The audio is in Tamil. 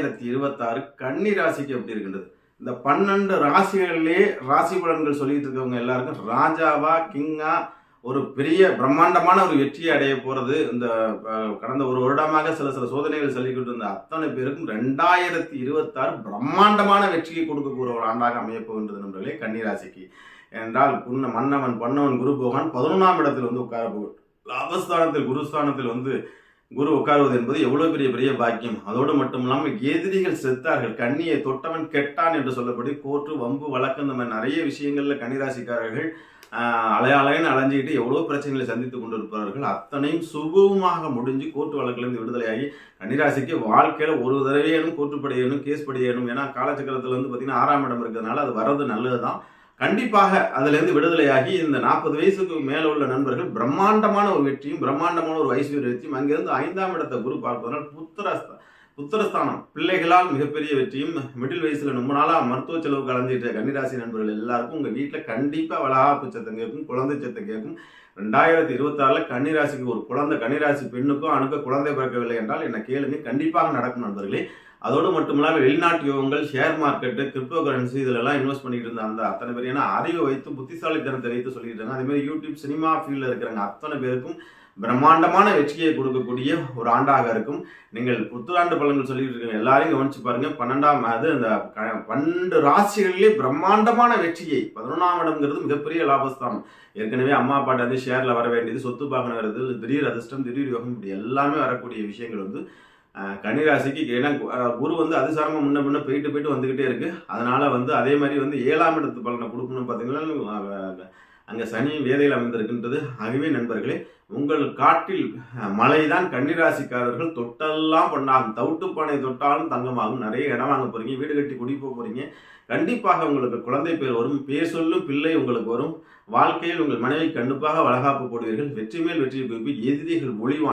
ரெண்டாயிரத்தி இருபத்தாறு கன்னி ராசிக்கு எப்படி இருக்கின்றது? இந்த பன்னெண்டு ராசிகளிலே ராசி பலன்கள் சொல்லிட்டு இருக்கவங்க எல்லாருக்கும் ராஜாவா கிங்கா ஒரு பெரிய பிரம்மாண்டமான ஒரு வெற்றியை அடைய போகிறது இந்த கடந்த ஒரு வருடமாக சில சில சோதனைகள் சொல்லிக்கிட்டு இருந்த அத்தனை பேருக்கும் ரெண்டாயிரத்தி இருபத்தாறு பிரம்மாண்டமான வெற்றியை கொடுக்கக்கூடிய ஒரு ஆண்டாக அமையப்போகின்றது நண்பர்களே கன்னி ராசிக்கு. என்றால் புண்ண மன்னவன் பொன்னவன் குரு பகவான் பதினொன்றாம் இடத்தில் வந்து உட்கார போகும் லாபஸ்தானத்தில் குருஸ்தானத்தில் வந்து குரு உட்காருவது என்பது எவ்வளவு பெரிய பெரிய பாக்கியம். அதோடு மட்டும் இல்லாமல் எதிரிகள் செத்தார்கள். கண்ணியை தொட்டவன் கெட்டான் என்று சொல்லப்படி கோர்ட்டு வம்பு வழக்கு இந்த மாதிரி நிறைய விஷயங்கள்ல கன்னிராசிக்காரர்கள் ஆஹ், அலைஞ்சிக்கிட்டு எவ்வளோ பிரச்சனைகளை சந்தித்து கொண்டிருப்பார்கள். அத்தனையும் சுகமாக முடிஞ்சு கோர்ட்டு வழக்கிலிருந்து விடுதலையாகி கன்னிராசிக்கு வாழ்க்கையில் ஒரு தடவையேனும் கோர்ட்டு படியணும் கேஸ் படியணும் ஏன்னா காலச்சக்கரத்தில் வந்து பார்த்தீங்கன்னா ஆறாம் இடம் இருக்கிறதுனால அது வர்றது நல்லது தான் கண்டிப்பாக அதிலிருந்து விடுதலையாகி இந்த நாற்பது வயசுக்கு மேலே உள்ள நண்பர்கள் பிரம்மாண்டமான ஒரு வெற்றியும் பிரம்மாண்டமான ஒரு ஐஸ்வர்யத்தையும் வெற்றியும் அங்கிருந்து ஐந்தாம் இடத்தை குரு பார்ப்பதனால் புத்திரஸ்த புத்திரஸ்தானம். பிள்ளைகளால் மிகப்பெரிய வெற்றியும் மிடில் வயசில் ரொம்ப நாளாக மருத்துவ செலவு கலந்துட்டு கன்னிராசி நண்பர்கள் எல்லாருக்கும் உங்கள் வீட்டில் கண்டிப்பாக வளகாப்பு சத்தம் கேட்கும் குழந்தை சத்தம் கேட்கும். ரெண்டாயிரத்தி இருபத்தாறில் கன்னிராசிக்கு ஒரு குழந்தை கன்னிராசி பெண்ணுக்கும் அணுக்க குழந்தை பிறக்கவில்லை என்றால் என்னை கேளுங்க. கண்டிப்பாக நடக்கும் நண்பர்களே. அதோடு மட்டும் இல்லாமல் வெளிநாட்டு யோகங்கள் ஷேர் மார்க்கெட்டு கிரிப்டோ கரன்சி இதிலெல்லாம் இன்வெஸ்ட் பண்ணிட்டு இருந்த அந்த அத்தனை பேர். ஏன்னா அறிவை வைத்து புத்திசாலித்தனத்தை வைத்து சொல்லியிருக்காங்க அதேமாதிரி யூடியூப் சினிமா ஃபீல்டில் இருக்கிறாங்க அத்தனை பேருக்கும் பிரம்மாண்டமான வெற்றியை கொடுக்கக்கூடிய ஒரு ஆண்டாக இருக்கும். நீங்கள் புத்தாண்டு பலன்கள் சொல்லிட்டு இருக்க எல்லாரையும் கவனிச்சு பாருங்க. பன்னெண்டாம் அது அந்த க- பன்னெண்டு ராசிகளிலே பிரம்மாண்டமான வெற்றியை பதினொன்றாம் இடம்ங்கிறது மிகப்பெரிய லாபஸ்தானம். ஏற்கனவே அம்மா அப்பாட்ட வந்து ஷேர்ல வர வேண்டியது சொத்து பாகன வருது திடீர் அதிர்ஷ்டம் திடீர் யோகம் இப்படி எல்லாமே வரக்கூடிய விஷயங்கள் வந்து கன்னிராசிக்கு ஏன்னா குரு வந்து அதிசாரமா முன்ன முன்ன போயிட்டு போயிட்டு வந்துகிட்டே இருக்கு. அதனால வந்து அதே மாதிரி வந்து ஏழாம் இடத்து பலனை கொடுக்கணும்னு பார்த்தீங்கன்னா அங்கே சனி வேதையில் அமைந்திருக்கின்றது. ஆகவே நண்பர்களே உங்கள் காட்டில் அஹ், மழைதான் கன்னிராசிக்காரர்கள் தொட்டெல்லாம் பொண்ணாகும். தவிட்டுப்பானை தொட்டாலும் தங்கமாகும். நிறைய இடம் வாங்க போகிறீங்க வீடு கட்டி குடி போக போகிறீங்க கண்டிப்பாக உங்களுக்கு குழந்தை பேர் வரும். பேர் சொல்லும் பிள்ளை உங்களுக்கு வரும். வாழ்க்கையில் உங்கள் மனைவி கண்டிப்பாக வளகாப்பு போடுவீர்கள். வெற்றி மேல் வெற்றி குவிப்பி எதிரிகள் ஒளிவான்